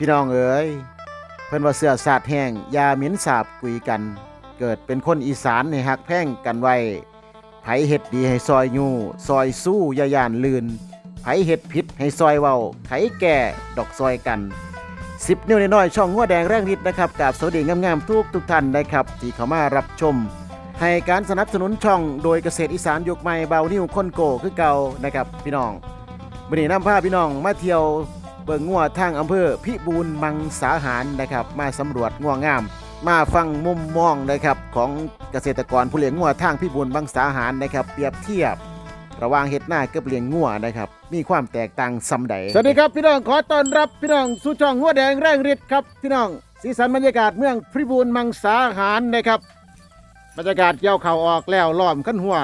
พี่น้องเอ๋ยเพิ่นว่าเสื้อสาดแห้งยาเหม็นสาบกุยกัน เกิดเป็นคนอีสานให้หักแพ่งกันไว้ไผเฮ็ดดีให้ซอยยู่ซอยสู้ยายานลืนไผเฮ็ดผิดให้ซอยเว้าไผแก่ดอกซอยกัน10นิ้วน้อยช่องงัวแดงแรงฤทธิ์นะครับกับสวัสดีงามๆทุกทุกท่านนะครับ ที่เข้ามารับชม ให้การสนับสนุนช่องโดยเกษตรอีสานยุคใหม่เบานิ้วคนโกคือเก่านะครับพี่น้องวันนี้นำพาพี่น้องมาเที่ยว เบิ่งงัวทางอำเภอพิบูลมังสาหารนะครับ มาสำรวจงัวงาม มาฟังมุมมองนะครับของเกษตรกรผู้เลี้ยงงัวทางพิบูลมังสาหารนะครับ เปรียบเทียบ ระหว่างเห็ดหน้ากับเลี้ยงงัวนะครับ มีความแตกต่างซำใดสวัสดีครับพี่น้องขอต้อนรับพี่น้องสู่ช่องงัวแดงแรงฤทธิ์ครับพี่น้องสีสันบรรยากาศเมืองพิบูลมังสาหารนะครับบรรยากาศเกี่ยวเข่าออกแล้วล้อมขั้นหัว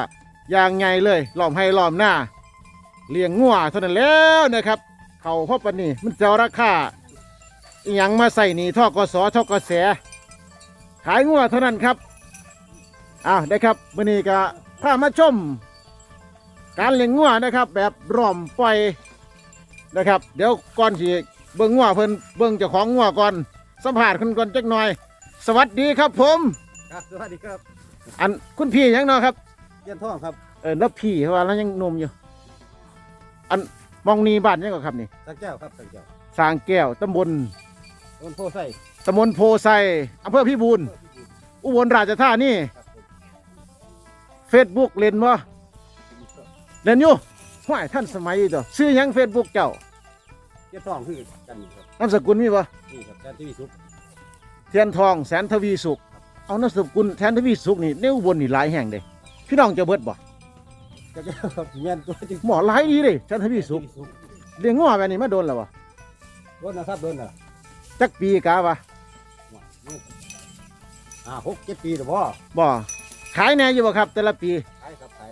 อย่างไงเลยล้อมให้ล้อมหน้าเลี้ยงงัวเท่านั้นแล้วนะครับ เขาพบปันนี่มันจะเอาราคาอหยังมาใส่หนี่ท่อกสท่อกแส ขายงัวเท่านั้นครับอ้าวได้ครับวันนี้ก็พามาชม การเลี้ยงงัวนะครับ แบบร่อมปล่อยนะครับ เดี๋ยวก่อนที่เบิ้งงัวเพิ่นเบิ้งเจ้าของงัวก่อนสัมผัสคนก่อนจักหน่อย สวัสดีครับผม ครับสวัสดีครับอันคุณพี่หยังเนาะครับ เยี่ยนท่องครับ เออแล้วพี่เพราะว่าแล้วยังหนมอยู่ อัน มองนีบ้านยังก็ครับนี่สักแก้วครับสักแก้วสร้างแก้วตำบลต้นโพไส้ตำบลโพไซอำเภอพิบูลอุบลราชธานีครับผมเฟซบุ๊กเล่นบ่เล่นอยู่ห้วยท่านสมัยตัวชื่อหยังเฟซบุ๊กเจ้าเยี่ยนท่องคือกันนี่ครับนามสกุลมีบ่นี่ครับการที่วิสุขเทียนทองแสนทวีสุขเอานามสกุลแสนทวีสุขนี่ในอุบลนี่หลายแห่งเด้พี่น้องจะเบิดบ่ สักแก้วครับเยี่ยนตัวที่หมอหลายดีเด้แสนทวีสุขเลี้ยงงัวแบบนี้มาโดนแล้วบ่โดนนะครับโดนนะจักปีกาวะอ่าหกเจ็ดปีหรือพ่อบ่ขายแน่อยู่บ่ครับ แต่ละปีขายครับขาย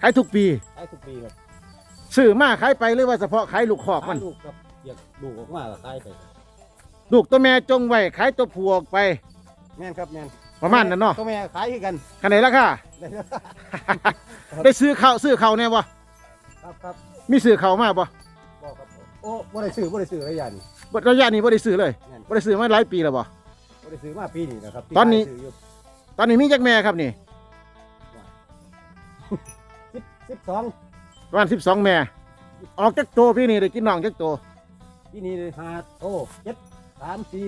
ขายทุกปีขายทุกปีครับซื้อมาขายไปหรือว่าเฉพาะขายลูกคอกขามัยนลูกครับเรียกลูกออกมาก็ขายไปลูกตัวแม่จงไว้ขายตัวผู้ออกไปแม่นครับแม่น ประมาณนั้นเนาะก็แม่ขายคือกันคันไหนราคาได้ครับได้ซื้อข้าวซื้อข้าวแน่บ่ครับครับมีซื้อข้าวมาบ่บอกครับโอ้บ่ได้ซื้อบ่ได้ซื้อระยะนี้บ่ระยะนี้บ่ได้ซื้อเลยแม่นบ่ได้ซื้อมาหลายปีแล้วบ่บ่ได้ซื้อมาปีนี้นะครับที่ตอนนี้ขายซื้ยู่ตอนนี้มีจักแม่ครับนี่สิบสิบสองประมาณ12แม่ ออกจักโตวพี่นี่ได้กินน้องจักโตวปีนี้เลยห้าโตเจ็ดสามสี่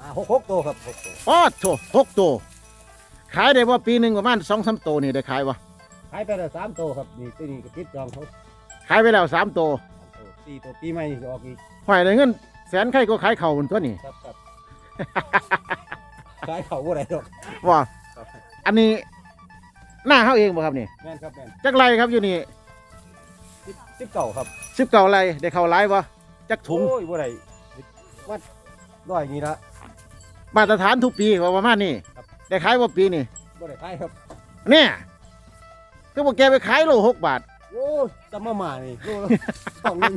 ห้าหกหกโตครับหกโตอ๋อโถหกโตวขายได้บ่ปีหนึงประมาณ2-3โตวนี่ได้ขายบ่ขายไปแล้วสามโตครับนี่ตัวนี้ก็ติดจองเขาขายไปแล้วสามโตวสามโตสี่โตปีใหม่นี่จะออกอีกห้อยได้เงินแสนใครก็ขายข้าวบนตัวนี่ครับครับ ขายเขาบ่ได้ดอกว่าครับอันนี้หน้าเฮาเองบ่ครับนี่แม่นครับแม่นจักไรครับอยู่นี่สิบสิบเก่าครับสิบเก่าไรได้เข้าไรบ่จักถุงโอ้ยบ่ได้วัดร้อยนี่ละ มาตรฐานทุกปีว่าประมาณนี้ครับ ได้ขายว่าปีนี่บ่ได้ขายครับ เนี่ยก็บอกแกไปขายโลหกบาท โอ้ยซัมมาหมานี่โลละ สองหนึ่ง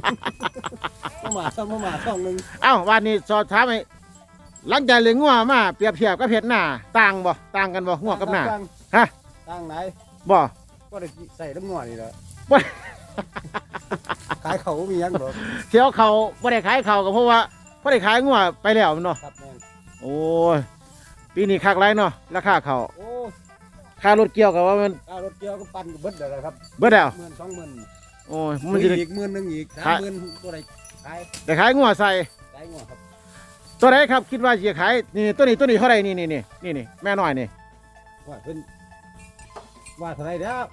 มาหมาซัมมาหมาสองหนึ่งเอ้าวันนี้สอบถามไอ้หลังจากเลี้ยงงัวมาเปรียบเทียบกับเห็ดหน้าต่างบ่ต่างกันบ่งัวกับหน้า ตั้งฮะ ตั้งไหนบ่ ก็ได้ใส่น้ำงัวนี่แหละบ่ ขายเขาบ่มีหยังหรอกเที่ยวเขาบ่ได้ขายเขาก็เพราะว่าบ่ได้ขายงัวไปแล้วเนาะ ครับแม่น โอ้ยปีนี้คักไรเนาะราคาเขาโอ้ค่ารถเกี่ยวกับว่ามันค่ารถเกี่ยวก็ปั่นก็เบิดเลยครับเบิดแล้วหมื่นสองหมื่นโอ้ยมัมันนจะจะอีกหมื่นหนึ่งอีกสามขายหมื่นตัวใดขายได้ขายงัวใส่ขายงัวครับตัวไหนครับคิดว่าจะขายนี่ตัวนี้ตัวนี้เท่าไหร่นี่นี่นี่นี่นี่แม่น้อยนี่ว่าเพิ่นว่าเท่าไหรแล้ว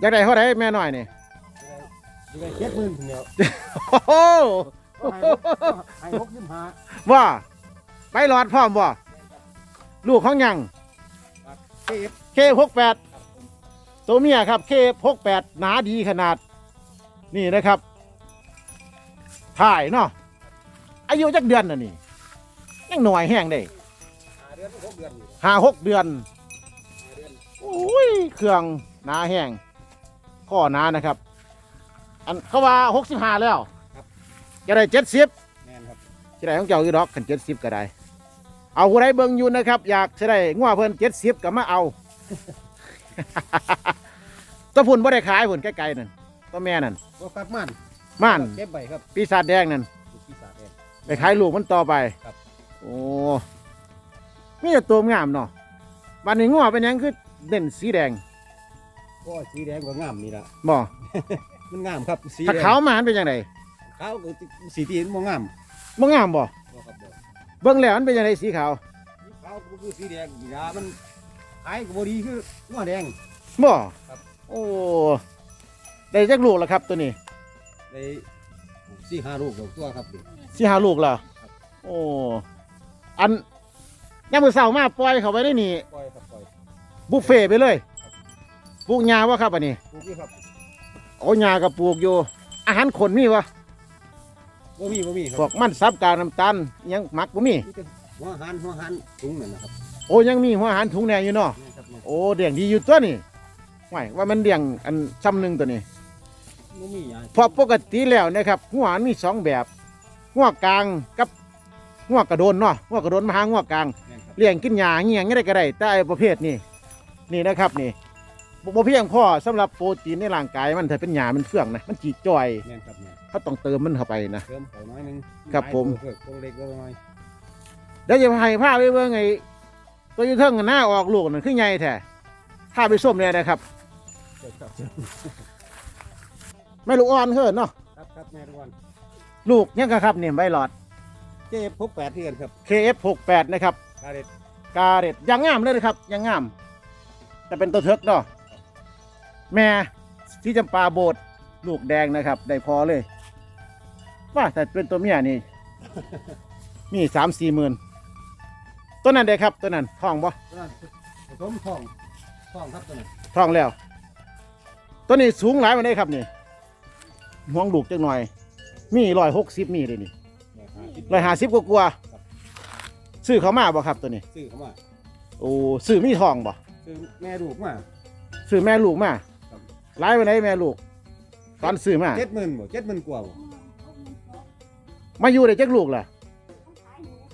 อยากได้เท่าไหร่แม่น้อยนี่จะได้เจ็ดหมื่นเดียวโอ้โหให้หกยี่สิบห้าว่า ไปหลอดพร้อมบ่ลูกของหยังเคหกแปดตัวเมียครับเคหกแปดหนาดีขนาด นี่นะครับ ถ่ายเนาะอายุจักเดือนน่ะนี่ยังหน่อยแห้งได้ห้าหกเดือนอยู่ห้าหกเดือนห้าเดือนอุ้ยเครื่องหนาแห้งข้อหนานะครับ อันเขาว่าหกสิบห้าแล้วจะได้เจ็ดสิบจะได้ของเจ้าคือดอกขันเจ็ดสิบก็ได้ เอาผู้ใดเบิ่งอยู่นะครับ อยากจะได้งัวเพิ่นเจ็ดสิบก็มาเอาตัวพุ่นบ่ได้ขายพุ่นใกล้ๆนั่นตัวแม่นั่นก็ครับมันม่านเก็บใบครับปีศาจแดงนั่นปีศาจแดงไปขายลูกมันต่อไปครับโอ้มีแต่ตัวงามเนาะวันนี้งัวเป็นหยังคือเด่นสีแดงก็สีแดงก็งามนี่ละบ่มันงามครับสีถ้าแดงขาวมามันเป็นยังไงขาวก็สีที่มันงามบ่งามบ่บ่ครับบ่ เบิ่งแล้วมันเป็นยังไงสีขาวขาวก็คือสีแดงอีหลามันขายก็บ่ดีคือหัวแดง บ่ครับ โอ้ได้จักลูกแล้วครับตัวนี้ในสี่ห้าลูกดอกตัวครับนี่สิหาลูกแล้วโอ้อันยามมื้อเช้ามาปล่อยเขาไว้ได้นี่ ปล่อยครับปล่อยบุฟเฟ่ต์ไปเลยปลูกหญ้าบ่ครับอันนี้ปลูกนี่ครับ โอ้หญ้าก็ปลูกอยู่ อาหารคนมีวะ บ่มีบ่มีคพวรักมันสับกากน้ำตาลอิหยังหมักบ่มีมีแต่หัวหันหัวหันถุงนั่นนะครับโอ้ยังมีหัวอาหารถุงแดงอยู่เนาะนี่ครับนี่โอ้เดี่ยงดีอยู่ตัวนี่ไหวว่ามันเดี่ยงอันซ้ำหนึ่งตัวนี้บ่มีหยังเพราะปกติแล้วนะครับหัวอาหารมีสองแบบหัวกลางกับหัวกระโดนเนาะหัวกระโดนมาหาหัวกลางแม่นครับเลี้ยงกินหญ้าเงี้ยงได้ก็ได้แต่ไอ้ประเภทนี้นี่นะครับนี่ บ่บ่เพียงพอสำหรับโปรตีนในร่างกายมันถ้าเป็นหญ้ามันเฟื่องนะมันจีจ่อยแม่นครับแม่นเขาต้องเติมมันเข้าไปนะ เติมเขาน้อยหนึงครับผม เพิ่มตัวเล็กตัวน้อยเดี๋ยวจะให้ผ้าไปเบิ่งไอ้ตัวอยูเทิงหน้าออกลูกนั่นคือใหญ่แท้ผ้าไปส้มเลยนะครับครับแม่ลูกอ่อนเฮินเนาะครับครับแม่ทุกวันลูกยังกะครับเนี่ยใบหลอด เจ็บพกแปดที่กันครับ KF68 นะครับ กาเด็ดกาเร็ดยังงามเลยนะครับยังงาม แต่เป็นตัวเทิกเนาะ แม่ที่จำปาโบดลูกแดงนะครับ ได้พอเลย ว่าแต่เป็นตัวเมียนี่ มีสามสี่หมื่นตัวนั้นได้ครับตัวนั้นท้องบ่ตัวนั้นผสมทองทองครับตัวนั้นท้องแล้ว ตัวนี้สูงหลายมาได้ครับนี่ห่วงลูกจังหน่อย มีร้อยหกสิบมีเลยนี่ร้อยห้าสิบร้อยห้าสิบกว่าๆซื้อเขามาบ่ครับตัวนี้ ซื้อเข้ามาโอ้ซื้อมีทองบ่ซื้อแม่ลูกมาซื้อแม่ลูกมาค รับหลายไปไหนใดแม่ลูก ตอนซื้อมาเจ็ดหมื่นบ่เจ็ดหมื่นกว่าบ่มาอยู่ได้จักลูกล่ะ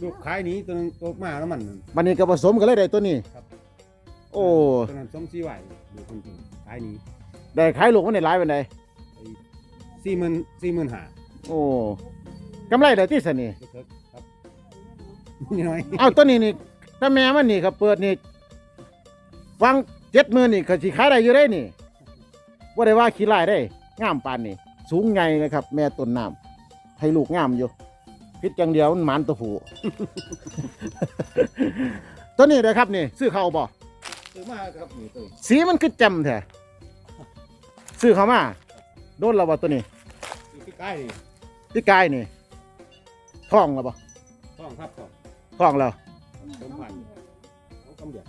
ลูกขายหนี้ตัวนึงตัวมาแล้วมันนั่น มันนี่ก็ผสมกันเลยได้ตัวนี้ครับ โอ้ตัวนั้นสมซีไหวดูคนตัวขายหนี้ได้ขายลูกมันได้หลายไปไหนใดสี่หมื่นสี่หมื่นห้าโอ้กำไรได้ที่สนี่เถิกครับนี่น้อยเอาตัวนี้นี่ถ้าแม่มันนี่ครับเปิดนี่วางเจ็ดหมื่นนี่ก็สิขายได้อยู่ได้นี่ ว่าได้ว่าขี้ลายได้งามปานนี่สูงใหญ่นะครับ แม่ต้นน้ำให้ลูกงามอยู่พิษอย่างเดียวมันหมานตัวผูตัวนี้เลยครับนี่ซื้อเขาบ่ซื้อมาครับนี่ตัวสีมันคือแจ่มแท้ซื้อเขามาโดนเราบ่ตัวนี้ซื้อที่ใกล้นี่พี่กายนี่ท้องแล้วบ่ทองครับทองท้องแล้วสมพันธ์ของกำเดียด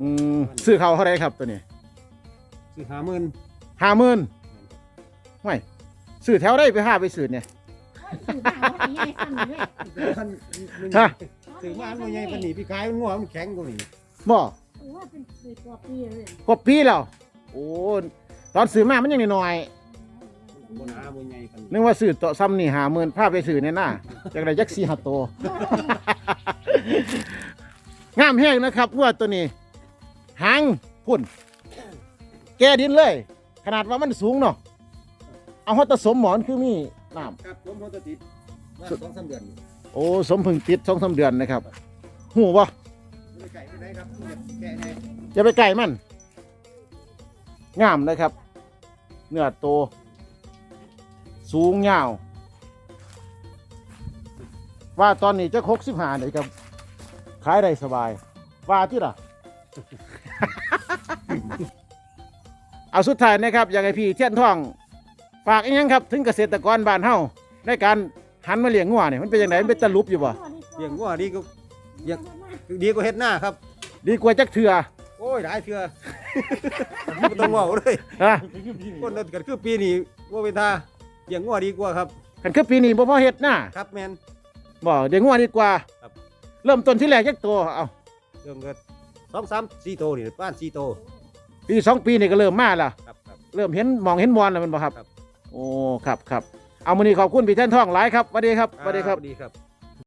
อืมซื้อเขาเท่าไรครับตัวนี้ซื้อห้าหมื่น ห้าหมื่นไม่ซื้อแถวได้ไปห้าไปซื้อเนี่ยท่านฮะซื้อมาอันมันใหญ่ปานนี้พี่ขายมันงัวมันแข็งกว่านี้บ่ว่าเป็นสิบกว่าปีเลยกว่าปีแล้วโอ้ตอนซื้อมามันยังน้อยบนหามันใหญ่ปานๆนี้นึกว่าซื้อต่อซ้ำนี่หาหมื่นพาไปซื้อเนี่ยน่าจากไรจักสี่ห้าตัวงามแห้งนะครับวัวตัวนี้หางพุ่น แกดินเลย ขนาดว่ามันสูงเนาะเอาฮอตสมหมอนคือมีน้ครับผมเขาจะติดว่าสองสามเดือนนี่ำโอ้สมพึ่งติดสองสามเดือนนะครับหูบ่ไม่ไก่ไม่ได้ครับเก็บแกะแน่อย่าไปไก่มันงามนะครับ เนื้อโต สูงยาว ว่าตอนนี้จะคกสิบหาเลยครับขายได้สบาย ว่าที่ล่ะ เอาสุดท้ายนะครับอยากให้พี่เทียนท่องฝากอีกยังครับ ถึงเกษตรกรบ้านเฮาในการหันมาเลี้ยงงัวเนี่ยมันเป็นยังไงมันเป็นตะลุบอยู่บ่เลี้ยงงัวดีก็ดีกว่าเฮ็ดหน้าครับ ดีกว่าจักเถื่อโอ้ยหลายเทื่อไม่ต้องเว่าเลยฮะคนนั้นกันคือปีนี้ว่าเป็นท่าเลี้ยงงัวดีกว่าครับกันคือปีนี้บ่พอเฮ็ดหน้าครับแมนบ่เดี๋ยวงัวดีกว่าครับ เริ่มต้นที่แรกจักตัวเอาเริ่มก็สองสามสี่โตนี่บ้านสี่โต ปีสองปีนี่ก็เริ่มมาแล้วครับครับ เริ่มเห็นมองเห็นบอลแล้วแมันบ่ครับ ครับ โอ้ ครับครับเอามื้อนี้ขอบคุณพี่แท่นท่องหลายครับสวัสดีครับสวัสดีครับ ดีครับ